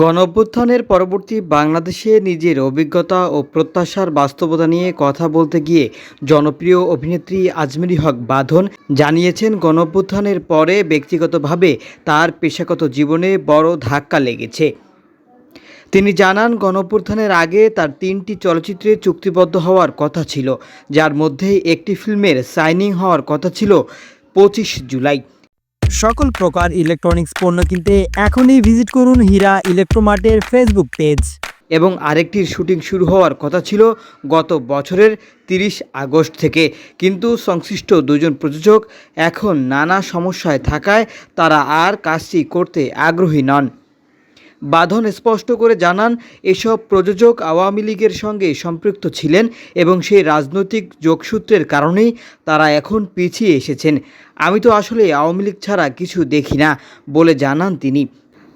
গণঅভ্যুত্থানের পরবর্তী বাংলাদেশে নিজের অভিজ্ঞতা ও প্রত্যাশার বাস্তবতা নিয়ে কথা বলতে গিয়ে জনপ্রিয় অভিনেত্রী আজমেরি হক বাঁধন জানিয়েছেন, গণঅভ্যুত্থানের পরে ব্যক্তিগতভাবে তার পেশাগত জীবনে বড় ধাক্কা লেগেছে। তিনি জানান, গণঅভ্যুত্থানের আগে তার তিনটি চলচ্চিত্রে চুক্তিবদ্ধ হওয়ার কথা ছিল, যার মধ্যে একটি ফিল্মের সাইনিং হওয়ার কথা ছিল পঁচিশ জুলাই। সকল প্রকার ইলেকট্রনিক্স পণ্য কিনতে এখনই ভিজিট করুন হীরা ইলেকট্রোমার্টের ফেসবুক পেজ এবং আরেকটির শুটিং শুরু হওয়ার কথা ছিল গত বছরের তিরিশ আগস্ট থেকে। কিন্তু সংশ্লিষ্ট দুজন প্রযোজক এখন নানা সমস্যায় থাকায় তারা আর কাজটি করতে আগ্রহী নন। বাঁধন স্পষ্ট করে জানান, এসব প্রযোজক আওয়ামী লীগের সঙ্গে সম্পৃক্ত ছিলেন এবং সেই রাজনৈতিক যোগসূত্রের কারণেই তারা এখন পিছিয়ে এসেছেন। আমি তো আসলে আওয়ামী লীগ ছাড়া কিছু দেখি না, বলে জানান তিনি।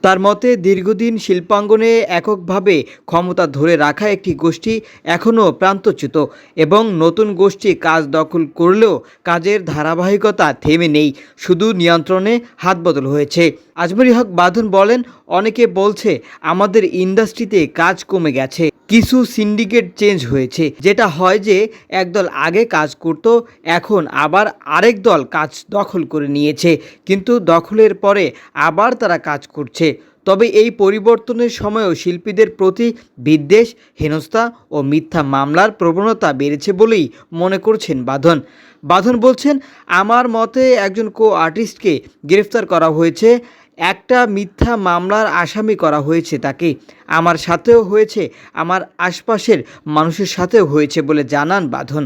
তার মতে, দীর্ঘদিন শিল্পাঙ্গনে এককভাবে ক্ষমতা ধরে রাখা একটি গোষ্ঠী এখনও প্রান্তচ্যুত এবং নতুন গোষ্ঠী কাজ দখল করলেও কাজের ধারাবাহিকতা থেমে নেই। শুধু নিয়ন্ত্রণে হাত বদল হয়েছে। আজমরি হক বাঁধন বলেন, অনেকে বলছে, আমাদের ইন্ডাস্ট্রিতে কাজ কমে গেছে। কিছু সিন্ডিকেট চেঞ্জ হয়েছে। যেটা হয় যে, একদল আগে কাজ করত, এখন আবার আরেক দল কাজ দখল করে নিয়েছে। কিন্তু দখলের পরে আবার তারা কাজ করছে। তবে এই পরিবর্তনের সময়ও শিল্পীদের প্রতি বিদ্বেষ, হেনস্থা ও মিথ্যা মামলার প্রবণতা বেড়েছে বলেই মনে করছেন বাঁধন। বাঁধন বলছেন, আমার মতে একজন কো আর্টিস্টকে গ্রেফতার করা হয়েছে, একটা মিথ্যা মামলার আসামি করা হয়েছে তাকে। আমার সাথেও হয়েছে, আমার আশপাশের মানুষের সাথেও হয়েছে বলে জানান বাঁধন।